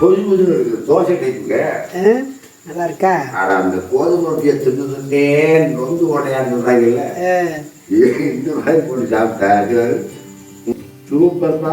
கொசு கொசு இருக்குது. தோசை டைப்புங்க நல்லா இருக்கா ஆனா அந்த கோதுமை ரொட்டியை தின்னு தின்னே நொந்து உடையான்னு சொல்றாங்கல்ல. ஆ. இந்த மாதிரி போட்டு சாப்பிட்டா சூப்பர்ப்பா.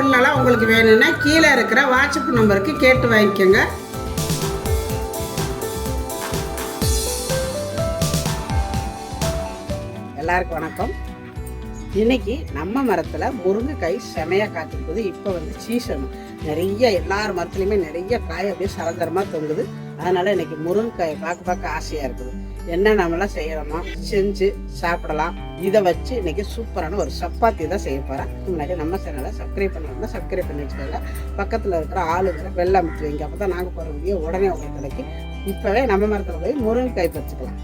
பொருளெல்லாம் உங்களுக்கு வேணும்னா கீழே இருக்கிற வாட்ஸ்அப் நம்பருக்கு கேட்டு வாங்கிக்கோங்க. எல்லாருக்கும் வணக்கம். இன்னைக்கு நம்ம மரத்தில் முருங்கைக்காய் செமையாக காத்திருக்குது இப்போ வந்து சீசன் நிறைய எல்லார் மரத்துலையுமே நிறைய காய் அப்படியே சரந்தரமாக தொங்குது. அதனால் இன்னைக்கு முருங்கைக்காயை பார்க்க பார்க்க ஆசையாக இருக்குது. என்ன நம்மளாம் செய்யறோமோ செஞ்சு சாப்பிடலாம். இதை வச்சு இன்னைக்கு சூப்பரான ஒரு சப்பாத்தி தான் செய்ய போகிறேன் முன்னாடி நம்ம சேனலை சப்ஸ்கிரைப் பண்ணணும்னா சப்ஸ்கிரைப் பண்ணி வச்சுக்கோங்க. பக்கத்தில் இருக்கிற ஆளுங்கிற வெள்ளம் அமைச்சு வைங்க. அப்போ தான் நாங்கள் போகிற வீடியோ உடனே உங்களுக்கு கிடைக்கும் இப்போவே நம்ம மரத்தில் போய் முருங்கைக்காய் பறிச்சுக்கலாம்.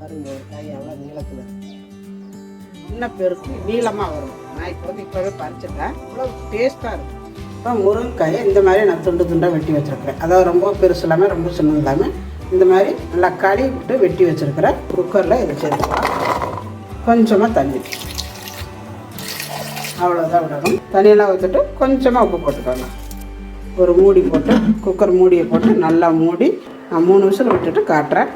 பாருங்க ஒரு காய் எவ்வளோ நீளத்தில். பெருக்கு நீளமாக வரும். நான் இப்போ வந்து இப்போவே பறிச்சிட்டேன். இவ்வளோ டேஸ்ட்டாக இருக்கும் இப்போ முருங்கைக்காயை இந்த மாதிரி நான் துண்டு துண்டாக வெட்டி வச்சுருக்கிறேன். அதாவது ரொம்ப பெருசு இல்லாமல் ரொம்ப சின்ன இல்லாமல் இந்த மாதிரி நல்லா கழுவி விட்டு வெட்டி வச்சுருக்கிறேன். குக்கரில் இது சேர்த்துக்கலாம் கொஞ்சமாக தண்ணி. அவ்வளோதான் விடணும் தண்ணியெல்லாம் ஊற்றிட்டு கொஞ்சமாக உப்பு போட்டுக்கோங்க. ஒரு மூடி போட்டு குக்கர் மூடியை போட்டு நல்லா மூடி நான் மூணு விசில் விட்டுட்டு காட்டுறேன்.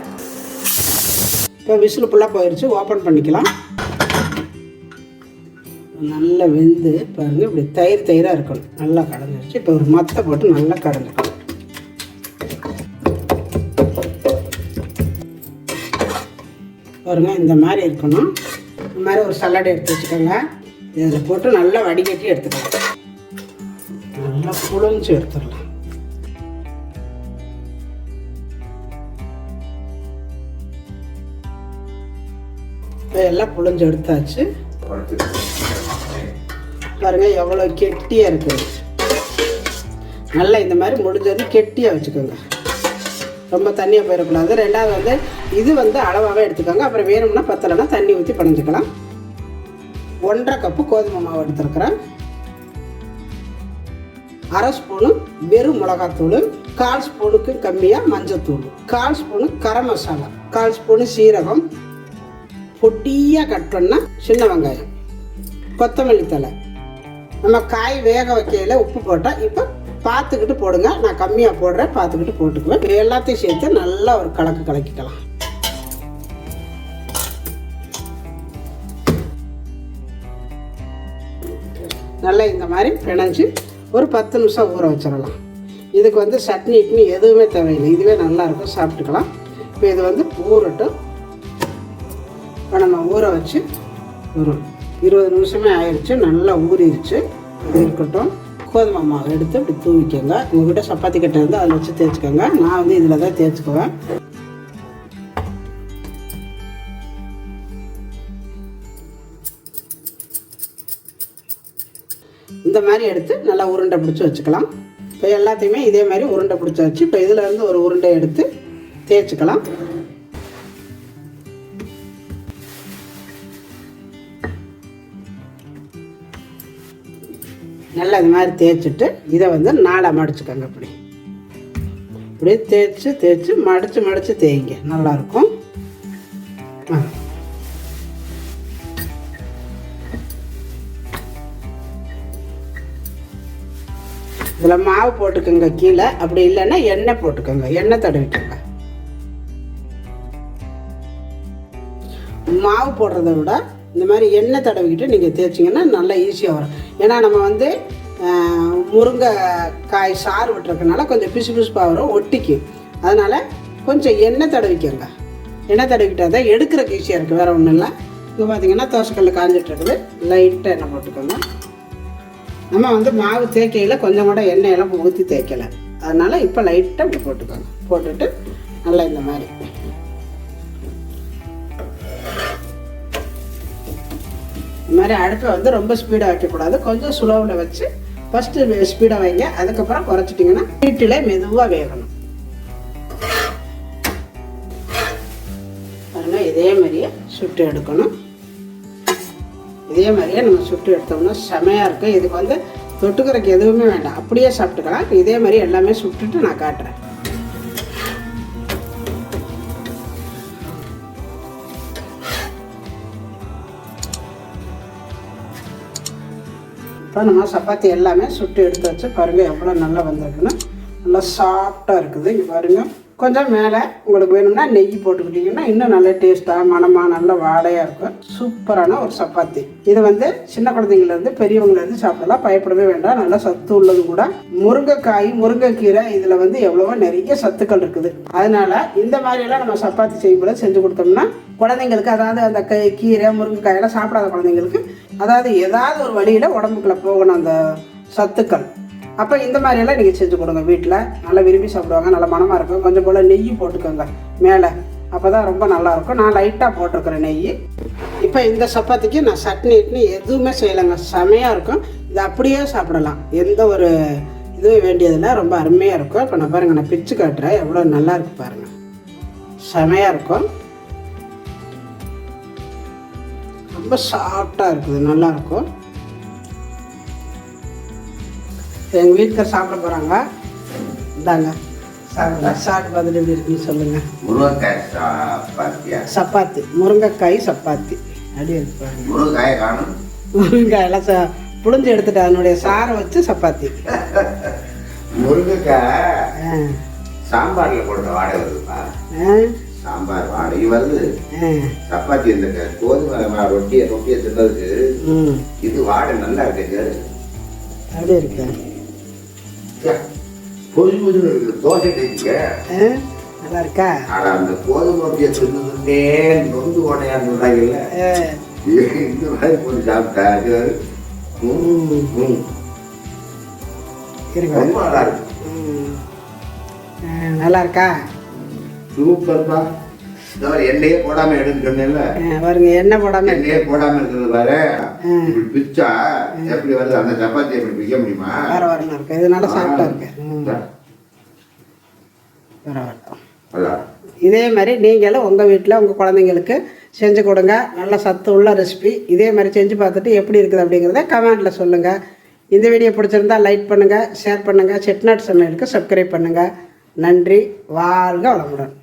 இப்போ விசில் ஃபுல்லாக போயிடுச்சு ஓப்பன் பண்ணிக்கலாம். நல்லா வெந்து பாருங்கள் இப்படி தயிர் தயிராக இருக்கணும். நல்லா கடைஞ்சிருச்சு இப்போ ஒரு மத்தை போட்டு நல்லா கடைஞ்சிக்கணும் பாருங்க இந்த மாதிரி இருக்கணும். இந்த மாதிரி ஒரு சலாடு எடுத்து வச்சுக்கோங்க. இதில் போட்டு நல்லா வடிகட்டி எடுத்துக்கலாம். நல்லா புழிஞ்சு எடுத்துடலாம் இப்போ எல்லாம் புழிஞ்சு எடுத்தாச்சு. பாருங்க எவ்வளோ கெட்டியாக இருக்குது நல்லா இந்த மாதிரி முடிஞ்சது கெட்டியாக வச்சுக்கோங்க. ரொம்ப தண்ணியாக போயிடக்கூடாது. ரெண்டாவது வந்து இது வந்து அளவாகவே எடுத்துக்கோங்க. அப்புறம் வேணும்னா பத்தலைன்னா தண்ணி ஊற்றி பிணைஞ்சிக்கலாம் ஒன்றரை கப்பு கோதுமை மாவு எடுத்துருக்குறேன். அரை ஸ்பூனு வெறும் மிளகாத்தூள் கால் ஸ்பூனுக்கு கம்மியாக மஞ்சத்தூள் கால் ஸ்பூனு கரம் மசாலா கால் ஸ்பூனு சீரகம். பொட்டியாக கட் சின்ன வெங்காயம். கொத்தமல்லி தழை. நம்ம காய் வேக வைக்கையில் உப்பு போட்டால் இப்போ பார்த்துக்கிட்டு போடுங்க. நான் கம்மியாக போடுறேன் பார்த்துக்கிட்டு போட்டுக்குவேன். எல்லாத்தையும் சேர்த்து நல்லா ஒரு கலக்கு கலக்கிக்கலாம். நல்லா இந்த மாதிரி பிணைஞ்சு ஒரு பத்து நிமிஷம் ஊற வச்சிடலாம். இதுக்கு வந்து சட்னி இட்னி எதுவுமே தேவையில்லை. இதுவே நல்லா இருக்கும். சாப்பிட்டுக்கலாம். இப்போ இது வந்து ஊறட்டும். இப்போ நம்ம ஊற வச்சு ஒரு இருபது நிமிஷமே ஆயிடுச்சு நல்லா ஊறிடுச்சு இது இருக்கட்டும். கோதுமை மாவு எடுத்து இப்படி தூவிக்கோங்க. உங்ககிட்ட சப்பாத்தி கட்டை இருந்தால் அதில் வச்சு தேய்ச்சிக்கோங்க. நான் வந்து இதில் தான் தேய்ச்சிக்குவேன். இந்த மாதிரி எடுத்து நல்லா உருண்டை பிடிச்சி வச்சுக்கலாம். இப்போ எல்லாத்தையுமே இதே மாதிரி உருண்டை பிடிச்சி வச்சு இப்போ இதில் இருந்து ஒரு உருண்டை எடுத்து தேய்ச்சிக்கலாம். நல்லா இது மாதிரி தேய்ச்சிட்டு இதை வந்து நாளாக மடிச்சுக்கோங்க இப்படி. இப்படியே தேய்ச்சி தேய்ச்சி மடித்து மடித்து தேய்ங்க. நல்லாயிருக்கும். ஆ. இதில் மாவு போட்டுக்கோங்க கீழே. அப்படி இல்லைன்னா எண்ணெய் போட்டுக்கோங்க. எண்ணெய் தடவிக்கோங்க. மாவு போடுறத விட இந்த மாதிரி எண்ணெய் தடவிக்கிட்டு நீங்கள் தேய்ச்சிங்கன்னா நல்லா ஈஸியாக வரும். ஏன்னா நம்ம வந்து முருங்கைக்காய் சாறு விட்டுருக்கனால கொஞ்சம் பிசு பிசுப்பாக வரும் ஒட்டிக்கும் அதனால் கொஞ்சம் எண்ணெய் தடவிக்கோங்க. எண்ணெய் தடவிக்கிட்டால் தான் எடுக்கிறக்கு ஈஸியாக இருக்குது வேறு ஒன்றும் இல்லை. இங்கே பார்த்தீங்கன்னா தோசைக்கல் காஞ்சிட்ருக்குது. லைட்டாக எண்ணெய் போட்டுக்கோங்க. நம்ம வந்து மாவு தேய்க்கையில் கொஞ்சம் கூட எண்ணெயெல்லாம் ஊற்றி தேய்க்கலை. அதனால் இப்போ லைட்டாக இப்படி போட்டுக்கோங்க. போட்டுட்டு நல்லா இந்த மாதிரி இந்த மாதிரி அடுப்பை வந்து ரொம்ப ஸ்பீடாக வைக்கக்கூடாது. கொஞ்சம் ஸ்லோவில் வச்சு ஃபஸ்ட்டு ஸ்பீடாக வைங்க. அதுக்கப்புறம் குறைச்சிட்டிங்கன்னா வீட்டில் மெதுவாக வேகணும். அதனால் இதே மாதிரியே சுட்டு எடுக்கணும். இதே மாதிரியே நம்ம சுட்டு எடுத்தோம்னா செமையாக இருக்கும். இதுக்கு வந்து தொட்டுக்கிறதுக்கு எதுவுமே வேண்டாம். அப்படியே சாப்பிட்டுக்கலாம். இதே மாதிரி எல்லாமே சுட்டுட்டு நான் காட்டுறேன். இப்போ நம்ம சப்பாத்தி எல்லாமே சுட்டு எடுத்து வச்சு பாருங்கள் எவ்வளோ நல்லா வந்திருக்குன்னு. நல்லா சாஃப்டாக இருக்குது. இங்கே பாருங்கள் கொஞ்சம் மேலே உங்களுக்கு வேணும்னா நெய் போட்டுக்கிட்டிங்கன்னா இன்னும் நல்ல டேஸ்ட்டாக மணமாக நல்ல வாடையாக இருக்கும். சூப்பரான ஒரு சப்பாத்தி. இது வந்து சின்ன குழந்தைங்கலேருந்து பெரியவங்கலேருந்து சாப்பிடலாம். பயப்படவே வேண்டாம். நல்லா சத்து உள்ளது கூட. முருங்கைக்காய் முருங்கைக்கீரை இதில் வந்து எவ்வளவோ நிறைய சத்துக்கள் இருக்குது. அதனால் இந்த மாதிரியெல்லாம் நம்ம சப்பாத்தி செய்யும்போது செஞ்சு கொடுத்தோம்னா குழந்தைங்களுக்கு அதாவது அந்த கை கீரை முருங்கைக்காயெல்லாம் சாப்பிடாத குழந்தைங்களுக்கு அதாவது ஏதாவது ஒரு வழியில் உடம்புக்குள்ளே போகணும் அந்த சத்துக்கள். அப்போ இந்த மாதிரியெல்லாம் நீங்கள் செஞ்சு கொடுங்க வீட்டில் நல்லா விரும்பி சாப்பிடுவாங்க நல்ல மனமாக இருக்கும். கொஞ்சம் போல் நெய் போட்டுக்கோங்க மேலே. அப்போ தான் ரொம்ப நல்லாயிருக்கும் நான் லைட்டாக போட்டிருக்கிறேன் நெய் இப்போ இந்த சப்பாத்திக்கு நான் சட்னி இட்னி எதுவுமே செய்யலைங்க. செமையாக இருக்கும். இது அப்படியே சாப்பிடலாம். எந்த ஒரு இதுவும் வேண்டியதில்லை. ரொம்ப அருமையாக இருக்கும். இப்போ நான் பாருங்கள் நான் பிச்சு காட்டுறேன். எவ்வளோ நல்லா இருக்கு பாருங்கள் செமையாக இருக்கும். ரொம்ப சாஃப்டாக இருக்குது. நல்லாயிருக்கும் எங்கள் வீட்டுக்கார் சாப்பிட போகிறாங்க இந்தாங்க. சாப்பிடுங்க சாப்பிட்டு பார்த்துட்டு எப்படி இருக்குன்னு சொல்லுங்கள் முருங்கைக்காய் சப்பாத்தியா? சப்பாத்தி. முருங்கைக்காய் சப்பாத்தி. அப்படி இருக்கு பாருங்க முருங்கைக்காயை காணும். முருங்கைக்காயெல்லாம் ச புழிஞ்சு எடுத்துட்டு அதனுடைய சாரை வச்சு சப்பாத்தி. முருங்கைக்காய் சாம்பார்ல போடுற வாடகை வருதுப்பா. சாம்பார் வாடகை வருது. சப்பாத்தி இந்த க- கோதுமை ரொட்டியை ரொட்டியை தின்னதுக்கு இது வாடை நல்லா இருக்குங்க அப்படி இருக்கு தோசை நல்லா இருக்கா ஆனா அந்த கோதுமை ரொட்டியை தின்னதுட்டே நொந்து ஓடையா இருந்தாங்கல்ல இந்த மாதிரி போட்டு சாப்பிட்டா ரொம்ப நல்லா இருக்கு. நல்லா இருக்கா சூப்பர்ப்பா. இந்த மாதிரி எண்ணெயே போடாம எடுன்னு சொன்னேன்ல பாருங்க எண்ணெய் போடாம எண்ணெயே போடாம இருக்கிறது பாரு. இப்படி பிச்சா எப்படி வருது? அந்த சப்பாத்தி எப்படி பிக்க முடியுமா? வரணும் இருக்கு. இது நல்லா சாப்பிட்டா இருக்கு. பரவாயில்ல. இதே மாதிரி நீங்களும் உங்கள் வீட்டில் உங்கள் குழந்தைங்களுக்கு செஞ்சு கொடுங்க. நல்ல சத்து உள்ள ரெசிபி இதே மாதிரி செஞ்சு பார்த்துட்டு எப்படி இருக்குது அப்படிங்கிறத கமெண்டில் சொல்லுங்கள் இந்த வீடியோ பிடிச்சிருந்தா லைக் பண்ணுங்கள் ஷேர் பண்ணுங்கள் செட்நாட் சமையலுக்கு சப்ஸ்கிரைப் பண்ணுங்கள் நன்றி. வாழ்க வளமுடன்.